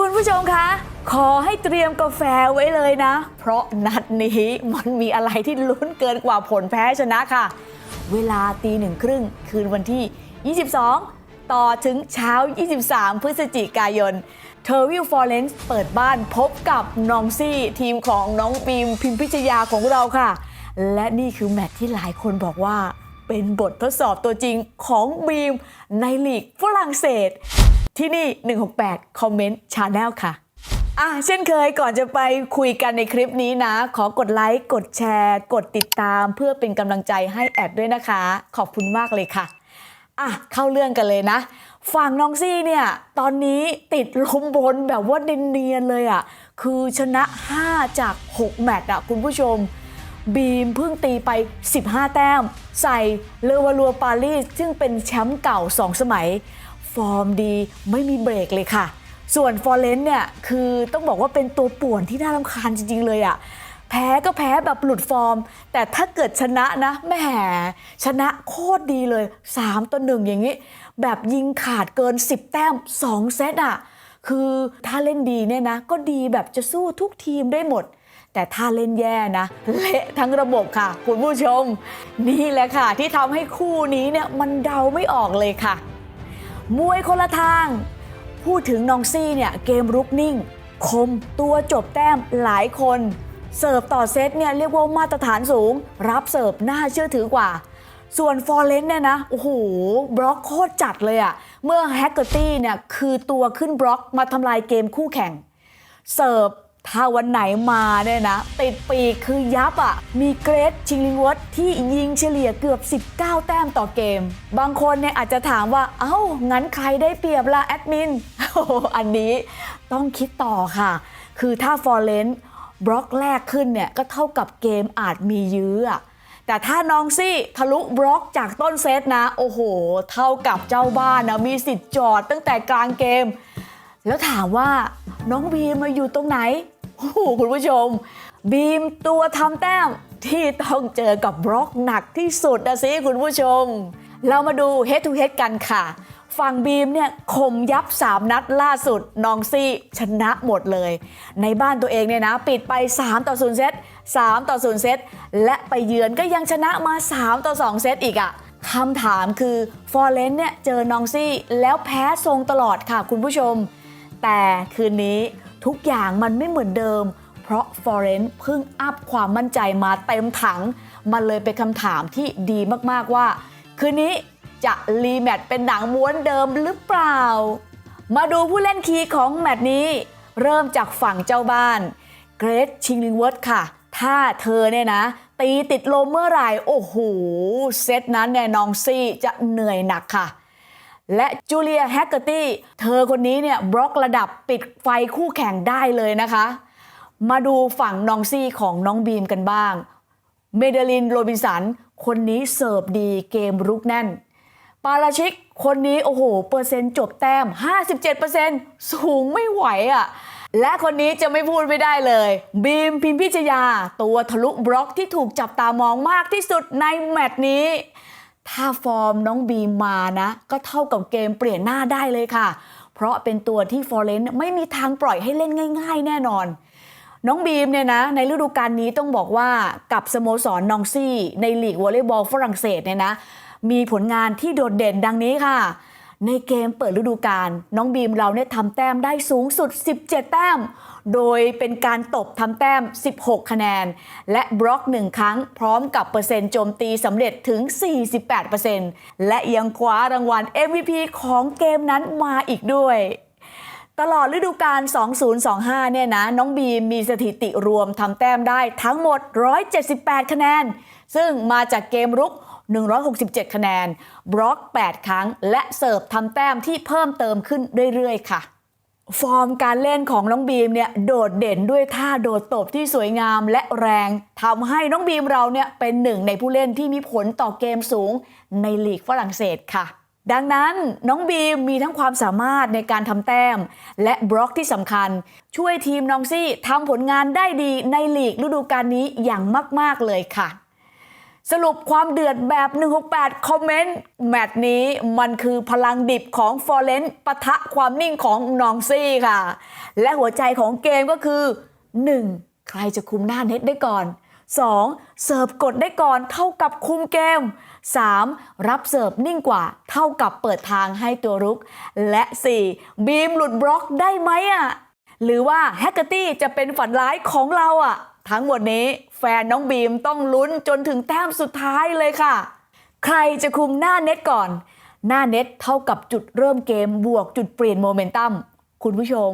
คุณผู้ชมคะ ขอให้เตรียมกาแฟไว้เลยนะ เพราะนัดนี้มันมีอะไรที่ลุ้นเกินกว่าผลแพ้ชนะค่ะ เวลาตีหนึ่งครึ่งคืนวันที่ 22 ต่อถึงเช้า 23 พฤศจิกายนเทอร์วิลฟอร์เรนซ์เปิดบ้านพบกับน้องซี่ทีมของน้องบีมพิมพิชยาของเราค่ะ และนี่คือแมตช์ที่หลายคนบอกว่าเป็นบททดสอบตัวจริงของบีมในลีกฝรั่งเศส ที่นี่ 168คอมเมนต์ชาแนลค่ะอะเช่นเคยก่อนจะไปคุยกันในคลิปนี้นะ ขอกดไลค์ กดแชร์ กดติดตาม เพื่อเป็นกำลังใจให้แอดด้วยนะคะ ขอบคุณมากเลยค่ะอะเข้าเรื่องกันเลยนะ ฝั่งน้องซี่เนี่ย ตอนนี้ติดลมบนแบบว่าเนียนๆเลยอะ คือชนะ 5 จาก 6 แมตช์อะคุณผู้ชม บีมเพิ่งตีไป 15 แต้ม ใส่เลวาลัวปารีสซึ่งเป็นแชมป์เก่า 2 สมัย ฟอร์มดีไม่มีเบรกเลยค่ะ ส่วนฟอร์เรนเนี่ยคือต้องบอกว่าเป็นตัวป่วนที่น่ารำคาญจริง ๆ เลยอะแพ้ก็แพ้แบบหลุดฟอร์ม แต่ถ้าเกิดชนะนะแหมชนะโคตรดีเลย 3ต่อหนึ่งอย่างนี้ แบบยิงขาดเกิน 10 แต้ม 2 เซตอะคือถ้าเล่นดีเนี่ยนะ ก็ดีแบบจะสู้ทุกทีมได้หมด แต่ถ้าเล่นแย่นะ เละทั้งระบบค่ะ คุณผู้ชม นี่แหละค่ะ ที่ทำให้คู่นี้เนี่ยมันเดาไม่ออกเลยค่ะ มวยคนละทาง พูดถึงน้องซี่เนี่ยเกมรุกนิ่ง คมตัวจบแต้มหลายคน เสิร์ฟต่อเซตเนี่ยเรียกว่ามาตรฐานสูง รับเสิร์ฟน่าเชื่อถือกว่า ส่วนฟอร์เรนเนี่ยนะ โอ้โห บล็อกโคตรจัดเลยอะเมื่อแฮกเกอร์ตี้เนี่ยคือตัวขึ้นบล็อกมาทำลายเกมคู่แข่ง เสิร์ฟ ถ้าวันไหนมาเนี่ยนะ ติดปีกคือยับอะ่ะ มีเกรดชิงลิงวอตที่ยิงเฉลี่ยเกือบ 19 แต้มต่อเกม บางคนเนี่ยอาจจะถามว่า เอ้า งั้นใครได้เปรียบล่ะแอดมินโอ้โหอันนี้ต้องคิดต่อค่ะ คือถ้าฟอร์เรนซ์บล็อกแรกขึ้นเนี่ย ก็เท่ากับเกมอาจมียื้อะแต่ถ้าน้องซี่ทะลุบล็อกจากต้นเซตนะ โอ้โห เท่ากับเจ้าบ้านนะมีสิทธิ์จอดตั้งแต่กลางเกม แล้วถามว่าน้องบีมาอยู่ตรงไหน โอ้โหคุณผู้ชม บีมตัวทำแต้มที่ต้องเจอกับบล็อกหนักที่สุดนะสิคุณผู้ชม เรามาดู head to head กันค่ะ ฝั่งบีมเนี่ยคมยับ 3 นัดล่าสุดนองซี่ชนะหมดเลย ในบ้านตัวเองเนี่ยนะ ปิดไป 3 ต่อ0เซต3ต่อ0เซตและไปเยือนก็ยังชนะมา 3 ต่อ 2 เซตอีกอะคำถามคือฟอร์เรนเนี่ยเจอนองซี่แล้วแพ้ทรงตลอดค่ะคุณผู้ชม แต่คืนนี้ ทุกอย่างมันไม่เหมือนเดิม เพราะฟอเรนซ์เพิ่งอัพความมั่นใจมาเต็มถัง มันเลยเป็นคำถามที่ดีมากๆว่า คืนนี้จะรีแมตช์เป็นหนังม้วนเดิมหรือเปล่า มาดูผู้เล่นคีย์ของแมตช์นี้ เริ่มจากฝั่งเจ้าบ้านเกรซชิงลิงเวิร์ดค่ะ ถ้าเธอเนี่ยนะ ตีติดลมเมื่อไหร่ โอ้โห เซตนั้นแน่นองซี่จะเหนื่อยหนักค่ะ และจูเลียแฮกเกอร์ตี้เธอคนนี้เนี่ยบล็อกระดับปิดไฟคู่แข่งได้เลยนะคะ มาดูฝั่งน้องซี่ของน้องบีมกันบ้าง เมเดลินโรบินสัน คนนี้เสิร์ฟดีเกมรุกแน่น ปาราชิก คนนี้โอ้โห เปอร์เซ็นต์จบแต้ม 57%สูงไม่ไหวอะ่ะและคนนี้จะไม่พูดไม่ได้เลย บีมพิมพิชยา ตัวทะลุบล็อกที่ถูกจับตามองมากที่สุดในแมตช์นี้ ถ้าฟอร์มน้องบีมมานะ ก็เท่ากับเกมเปลี่ยนหน้าได้เลยค่ะ เพราะเป็นตัวที่ฟอร์เรนซ์ไม่มีทางปล่อยให้เล่นง่าย ๆ แน่นอน น้องบีมเนี่ยนะ ในฤดูกาลนี้ต้องบอกว่ากับสโมสรนองซี่ ในลีกวอลเลย์บอลฝรั่งเศสเนี่ยนะ มีผลงานที่โดดเด่นดังนี้ค่ะ ในเกมเปิดฤดูกาลน้องบีมเราเนี่ยทำแต้มได้สูงสุด 17 แต้ม โดยเป็นการตบทำแต้ม 16 คะแนน และบล็อก 1 ครั้งพร้อมกับเปอร์เซ็นต์โจมตีสำเร็จถึง 48%และยังคว้ารางวัล MVP ของเกมนั้นมาอีกด้วยตลอดฤดูกาล 2025 เนี่ยนะ น้องบีมมีสถิติรวมทำแต้มได้ทั้งหมด 178 คะแนน ซึ่งมาจากเกมรุก 167 คะแนน บล็อก 8 ครั้ง และเสิร์ฟทำแต้มที่เพิ่มเติมขึ้นเรื่อยๆ ค่ะ ฟอร์มการเล่นของน้องบีมเนี่ยโดดเด่นด้วยท่าโดดตบที่สวยงามและแรงทำให้น้องบีมเราเนี่ยเป็นหนึ่งในผู้เล่นที่มีผลต่อเกมสูงในลีกฝรั่งเศสค่ะดังนั้นน้องบีมมีทั้งความสามารถในการทำแต้ม และบล็อกที่สำคัญ ช่วยทีมน้องซี่ทำผลงานได้ดีในลีกฤดูกาลนี้อย่างมาก ๆ เลยค่ะ สรุปความเดือดแบบ 168 คอมเมนต์ แมตช์นี้มันคือพลังดิบของฟอร์เรนปะทะความนิ่งของนองซี่ค่ะ และหัวใจของเกมก็คือ 1. ใครจะคุมหน้าเน็ตได้ก่อน 2. เสิร์ฟกดได้ก่อนเท่ากับคุมเกม 3. รับเสิร์ฟนิ่งกว่าเท่ากับเปิดทางให้ตัวรุก และ 4. บีมหลุดบล็อกได้ไหมอะหรือว่าแฮกเกอร์ตี้จะเป็นฝันร้ายของเราอะ ทั้งหมดนี้แฟนน้องบีมต้องลุ้นจนถึงแต้มสุดท้ายเลยค่ะ ใครจะคุมหน้าเน็ตก่อน หน้าเน็ตเท่ากับจุดเริ่มเกมบวกจุดเปลี่ยนโมเมนตัมคุณผู้ชม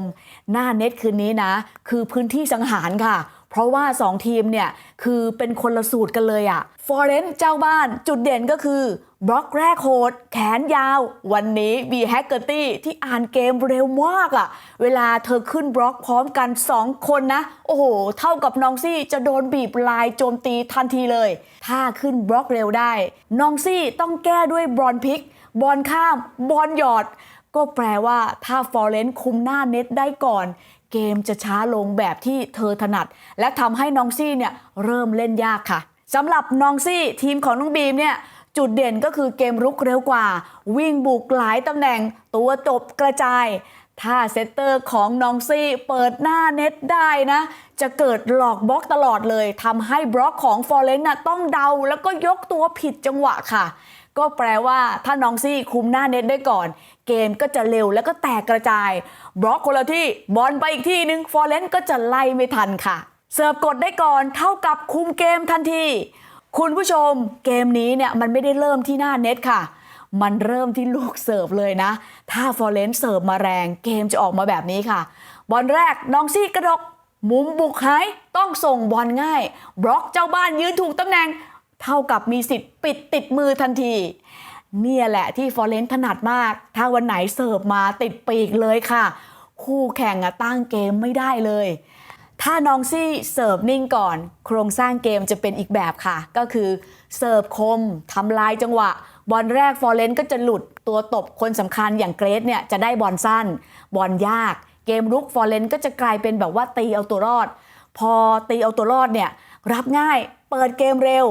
หน้าเน็ตคืนนี้นะ คือพื้นที่สังหารค่ะ เพราะว่า 2 ทีมเนี่ย คือเป็นคนละสูตรกันเลยอะฟอร์เรนเจ้าบ้านจุดเด่นก็คือ บล็อกแรกโหดแขนยาว วันนี้บีแฮกเกอร์ตี้ที่อ่านเกมเร็วมากอะเวลาเธอขึ้นบล็อกพร้อมกัน 2 คนนะ โอ้โห เท่ากับน้องซี่จะโดนบีบลายโจมตีทันทีเลย ถ้าขึ้นบล็อกเร็วได้น้องซี่ต้องแก้ด้วยบอลพิก บอลข้าม บอลหยอด ก็แปลว่าถ้าฟอร์เรนคุมหน้าเน็ตได้ก่อนเกมจะช้าลงแบบที่เธอถนัด และทำให้น้องซี่เนี่ยเริ่มเล่นยากค่ะสำหรับน้องซี่ทีมของน้องบีมเนี่ย จุดเด่นก็คือเกมรุกเร็วกว่า วิ่งบุกหลายตำแหน่งตัวจบกระจาย ถ้าเซตเตอร์ของน้องซี่เปิดหน้าเน็ตได้นะ จะเกิดหลอกบล็อกตลอดเลยทำให้บล็อกของฟอร์เรนนะต้องเดาแล้วก็ยกตัวผิดจังหวะค่ะ ก็แปลว่าถ้าน้องซี่คุมหน้าเน็ตได้ก่อน เกมก็จะเร็วแล้วก็แตกกระจาย บล็อกคนละที่บอลไปอีกที่หนึ่งฟอร์เรนก็จะไล่ไม่ทันค่ะ เสิร์ฟกดได้ก่อนเท่ากับคุมเกมทันที คุณผู้ชมเกมนี้เนี่ยมันไม่ได้เริ่มที่หน้าเน็ตค่ะ มันเริ่มที่ลูกเสิร์ฟเลยนะ ถ้าฟอร์เรนเสิร์ฟมาแรงเกมจะออกมาแบบนี้ค่ะ บอลแรกน้องซี่กระดก มุมบุกหายต้องส่งบอลง่าย บล็อกเจ้าบ้านยืนถูกตำแหน่ง เท่ากับมีสิทธิ์ปิดติดมือทันที เนี่ยแหละที่ฟอร์เรนถนัดมาก ถ้าวันไหนเสิร์ฟมาติดปีกเลยค่ะ คู่แข่งอะตั้งเกมไม่ได้เลย ถ้าน้องซี่เสิร์ฟนิ่งก่อน โครงสร้างเกมจะเป็นอีกแบบค่ะ ก็คือเสิร์ฟคมทำลายจังหวะ บอลแรกฟอร์เรนก็จะหลุดตัวตบคนสำคัญอย่างเกรซเนี่ยจะได้บอลสั้น บอลยาก เกมรุกฟอร์เรนก็จะกลายเป็นแบบว่าตีเอาตัวรอด พอตีเอาตัวรอดเนี่ยรับง่ายเปิดเกมเร็ว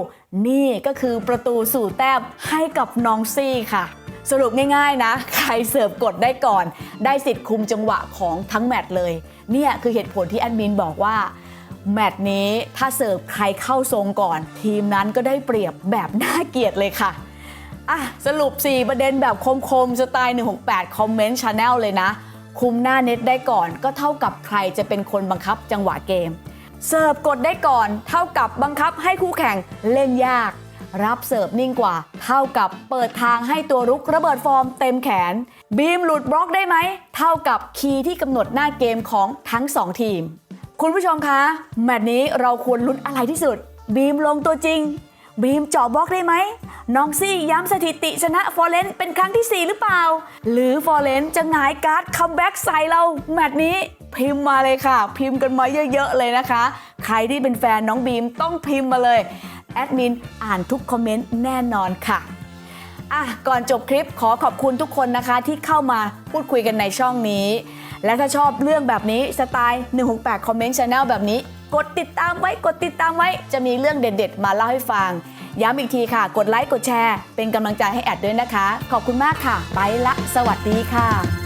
นี่ก็คือประตูสู่แต้มให้กับน้องซี่ค่ะ สรุปง่ายๆนะ ใครเสิร์ฟกดได้ก่อน ได้สิทธิ์คุมจังหวะของทั้งแมตช์เลย เนี่ยคือเหตุผลที่แอดมินบอกว่าแมตช์นี้ถ้าเสิร์ฟใครเข้าทรงก่อน ทีมนั้นก็ได้เปรียบแบบน่าเกลียดเลยค่ะอะ สรุป 4 ประเด็นแบบคมๆ สไตล์ 168 คอมเมนต์ชาแนลเลยนะ คุมหน้าเน็ตได้ก่อน ก็เท่ากับใครจะเป็นคนบังคับจังหวะเกม เสิร์ฟกดได้ก่อน เท่ากับบังคับให้คู่แข่งเล่นยาก รับเสิร์ฟนิ่งกว่า เท่ากับเปิดทางให้ตัวรุกระเบิดฟอร์มเต็มแขน บีมหลุดบล็อกได้ไหม เท่ากับคีย์ที่กำหนดหน้าเกมของทั้ง 2 ทีม คุณผู้ชมคะ แมตช์นี้เราควรลุ้นอะไรที่สุด บีมลงตัวจริง บีมเจาะบล็อกได้ไหมน้องซี่ย้ำสถิติชนะฟอร์เรนเป็นครั้งที่ 4 หรือเปล่า หรือฟอร์เรนจะหงายการ์ดคัมแบ็กใส่เราแมตช์นี้พิมพ์มาเลยค่ะ พิมพ์กันมาเยอะ ๆ เลยนะคะ ใครที่เป็นแฟนน้องบีมต้องพิมพ์มาเลย แอดมินอ่านทุกคอมเมนต์แน่นอนค่ะอะก่อนจบคลิปขอขอบคุณทุกคนนะคะที่เข้ามาพูดคุยกันในช่องนี้ และถ้าชอบเรื่องแบบนี้สไตล์168 Comment Channel แบบนี้ กดติดตามไว้กดติดตามไว้ จะมีเรื่องเด็ดๆ มาเล่าให้ฟัง ย้ำอีกทีค่ะ กดไลค์กดแชร์ เป็นกำลังใจให้แอดด้วยนะคะ ขอบคุณมากค่ะ ไปละ สวัสดีค่ะ